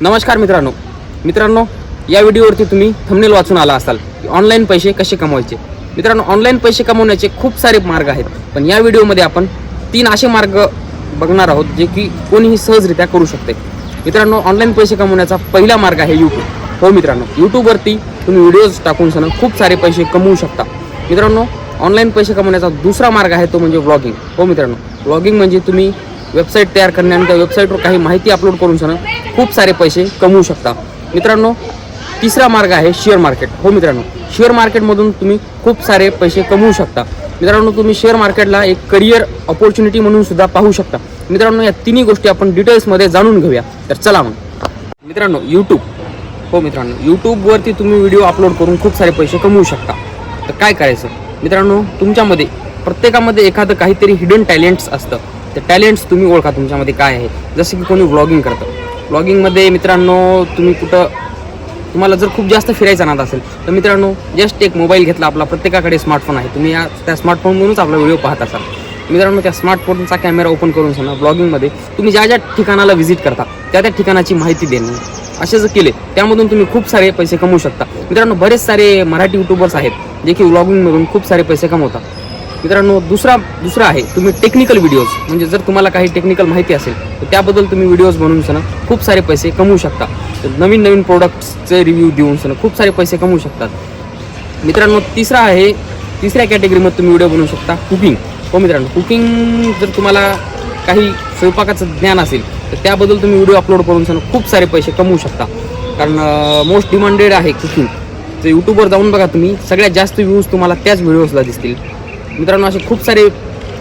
नमस्कार मित्रांनो. मित्रांनो या व्हिडिओवरती तुम्ही थंबनेल वाचून आला असाल की ऑनलाईन पैसे कसे कमवायचे? मित्रांनो ऑनलाईन पैसे कमवण्याचे खूप सारे मार्ग आहेत. पण या व्हिडिओमध्ये आपण तीन असे मार्ग बघणार आहोत जे की कोणीही सहजरित्या करू शकते. मित्रांनो ऑनलाईन पैसे कमवण्याचा पहिला मार्ग आहे यूट्यूब हो मित्रांनो यूट्यूबवरती तुम्ही व्हिडिओज टाकून सण खूप सारे पैसे कमवू शकता. मित्रांनो ऑनलाईन पैसे कमवण्याचा दुसरा मार्ग आहे तो म्हणजे व्लॉगिंग हो मित्रांनो व्लॉगिंग म्हणजे तुम्ही वेबसाईट तयार करण्यानंतर वेबसाईटवर काही माहिती अपलोड करून सण खूप सारे पैसे कमवू शकता. मित्रांनो तिसरा मार्ग आहे शेअर मार्केट हो मित्रांनो शेअर मार्केटमधून तुम्ही खूप सारे पैसे कमवू शकता. मित्रांनो तुम्ही शेअर मार्केटला एक करिअर ऑपॉर्च्युनिटी म्हणून सुद्धा पाहू शकता. मित्रांनो या तिन्ही गोष्टी आपण डिटेल्समध्ये जाणून घेऊया. तर चला मग. मित्रांनो यूट्यूब हो मित्रांनो यूट्यूबवरती तुम्ही व्हिडिओ अपलोड करून खूप सारे पैसे कमवू शकता. तर काय करायचं? मित्रांनो तुमच्यामध्ये प्रत्येकामध्ये एखादं काहीतरी हिडन टॅलेंट्स असतं. ते टॅलेंट्स तुम्ही ओळखा तुमच्यामध्ये काय आहे. जसं की कोणी व्लॉगिंग करतं. व्लॉगिंगमध्ये मित्रांनो तुम्ही कुठं तुम्हाला जर खूप जास्त फिरायचा नाद असेल तर मित्रांनो जस्ट एक मोबाईल घेतला आपला प्रत्येकाकडे स्मार्टफोन आहे. तुम्ही या त्या स्मार्टफोनमधूनच आपला व्हिडिओ पाहत असाल. मित्रांनो त्या स्मार्टफोनचा कॅमेरा ओपन करून सांगा. ब्लॉगिंगमध्ये तुम्ही ज्या ज्या ठिकाणाला व्हिजिट करता त्या त्या ठिकाणाची माहिती देणे. असे जर केले त्यामधून तुम्ही खूप सारे पैसे कमवू शकता. मित्रांनो बरेच सारे मराठी युट्यूबर्स आहेत जे की व्लॉगिंगमधून खूप सारे पैसे कमवतात. मित्रांनो दुसरा दुसरा आहे तुम्ही टेक्निकल व्हिडिओज म्हणजे जर तुम्हाला काही टेक्निकल माहिती असेल तर त्याबद्दल तुम्ही व्हिडिओज बनवून सण खूप सारे पैसे कमवू शकता. तर नवीन नवीन प्रोडक्ट्सचे रिव्ह्यू देऊन सण खूप सारे पैसे कमवू शकतात. मित्रांनो तिसरा आहे तिसऱ्या कॅटेगरीमध्ये तुम्ही व्हिडिओ बनवू शकता कुकिंग हो मित्रांनो कुकिंग जर तुम्हाला काही स्वयंपाकाचं ज्ञान असेल तर त्याबद्दल तुम्ही व्हिडिओ अपलोड करून सण खूप सारे पैसे कमवू शकता. कारण मोस्ट डिमांडेड आहे कुकिंग तर यूट्यूबवर जाऊन बघा तुम्ही सगळ्यात जास्त व्ह्यूज तुम्हाला त्याच व्हिडिओजला दिसतील. मित्रांनो असे खूप सारे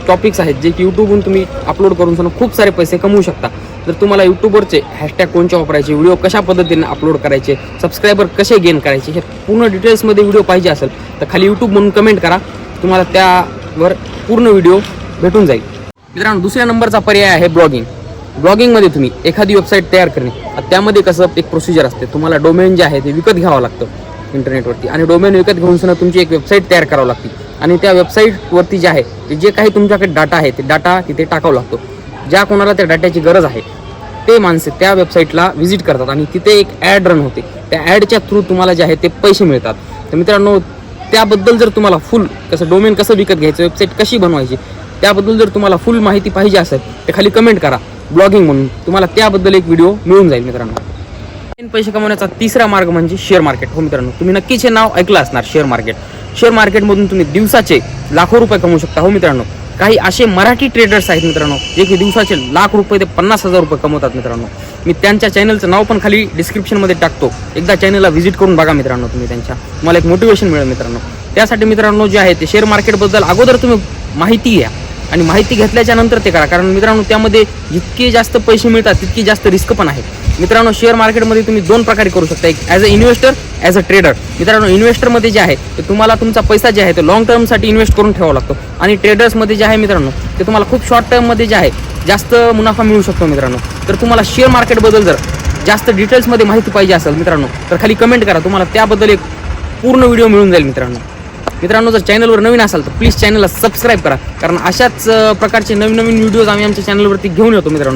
टॉपिक्स आहेत जे की यूट्यूबवरून तुम्ही अपलोड करून सण खूप सारे पैसे कमवू शकता. जर तुम्हाला यूट्यूबवरचे हॅशटॅग कोणते वापरायचे व्हिडिओ कशा पद्धतीने अपलोड करायचे सबस्क्रायबर कसे गेन करायचे हे पूर्ण डिटेल्समध्ये व्हिडिओ पाहिजे असेल तर खाली यूट्यूब म्हणून कमेंट करा. तुम्हाला त्यावर पूर्ण व्हिडिओ भेटून जाईल. मित्रांनो दुसऱ्या नंबरचा पर्याय आहे ब्लॉगिंग ब्लॉगिंगमध्ये तुम्ही एखादी वेबसाईट तयार करणे. त्यामध्ये कसं एक प्रोसिजर असते. तुम्हाला डोमेन जे आहे ते विकत घ्यावं लागतं इंटरनेटवरती आणि डोमेन विकत घेऊन सुद्धा तुमची एक वेबसाईट तयार करावं लागते. आणि त्या वेबसाईटवरती जे आहे ते जे काही तुमच्याकडे डाटा आहे ते डाटा तिथे टाकावं लागतो. ज्या कोणाला त्या डाट्याची गरज आहे ते माणसे त्या वेबसाईटला व्हिजिट करतात आणि तिथे एक ॲड रन होते. त्या ॲडच्या थ्रू तुम्हाला जे आहे ते पैसे मिळतात. तर मित्रांनो त्याबद्दल जर तुम्हाला फुल कसं डोमेन कसं विकत घ्यायचं वेबसाईट कशी बनवायची त्याबद्दल जर तुम्हाला फुल माहिती पाहिजे असेल तर खाली कमेंट करा. ब्लॉगिंग म्हणून तुम्हाला त्याबद्दल एक व्हिडिओ मिळून जाईल मित्रांनो. पैसे कमवण्याचा तिसरा मार्ग म्हणजे शेअर मार्केट हो मित्रांनो तुम्ही नक्कीच हे नाव ऐकलं असणार शेअर मार्केट शेअर मार्केटमधून तुम्ही दिवसाचे लाखो रुपये कमवू शकता. हो मित्रांनो काही असे मराठी ट्रेडर्स आहेत मित्रांनो जे की दिवसाचे लाख रुपये ते पन्नास हजार रुपये कमवतात मित्रांनो. मी त्यांच्या चॅनलचं नाव पण खाली डिस्क्रिप्शनमध्ये टाकतो. एकदा चॅनलला व्हिजिट करून बघा मित्रांनो तुम्ही त्यांच्या. तुम्हाला एक मोटिवेशन मिळेल मित्रांनो. त्यासाठी मित्रांनो जे आहे ते शेअर मार्केटबद्दल अगोदर तुम्ही माहिती घ्या आणि माहिती घेतल्याच्या नंतर ते करा. कारण मित्रांनो त्यामध्ये जितके जास्त पैसे मिळतात तितकी जास्त रिस्क पण आहे. मित्रांनो शेअर मार्केटमध्ये तुम्ही दोन प्रकारे करू शकता. एक as a investor as a trader मित्रांनो इन्व्हेस्टरमध्ये जे आहे ते तुम्हाला तुमचा पैसा जे आहे तो लॉंग टर्मसाठी इन्व्हेस्ट करून ठेवावा लागतो. आणि ट्रेडर्समध्ये जे आहे मित्रांनो ते तुम्हाला खूप शॉर्ट टर्ममध्ये जे आहे जास्त मुनाफा मिळू शकतो मित्रांनो. तर तुम्हाला शेअर मार्केटबद्दल जर जास्त डिटेल्समध्ये माहिती पाहिजे असेल मित्रांनो तर खाली कमेंट करा. तुम्हाला त्याबद्दल एक पूर्ण व्हिडिओ मिळून जाईल मित्रांनो. मित्रांनो जर चॅनलवर नवीन असाल तर प्लीज चॅनलला सबस्क्राईब करा. कारण अशाच प्रकारचे नवीन नवीन व्हिडिओज आम्ही आमच्या चॅनलवरती घेऊन येतो मित्रांनो.